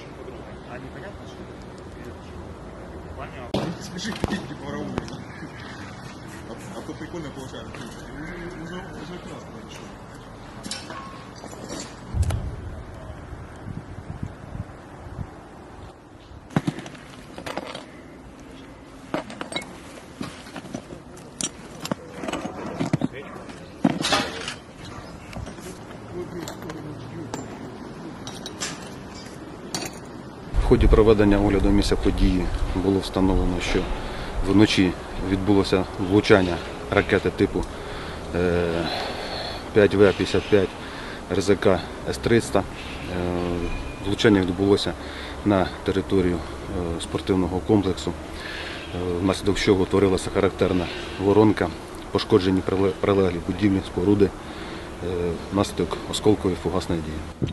очень подруга. А непонятно, что это? Понятно. Скажи, какие поворовые. А, а то прикольно получается. Уже, классно решено. Ході проведення огляду місця події було встановлено, що вночі відбулося влучання ракети типу е, 5В-55 РЗК С-300. Е, Влучання відбулося на територію е, спортивного комплексу, е, внаслідок чого утворилася характерна воронка, пошкоджені прилеглі будівлі, споруди е, внаслідок осколкової фугасної дії.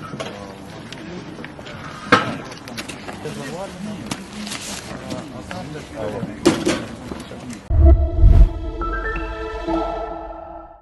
var mı? Aa,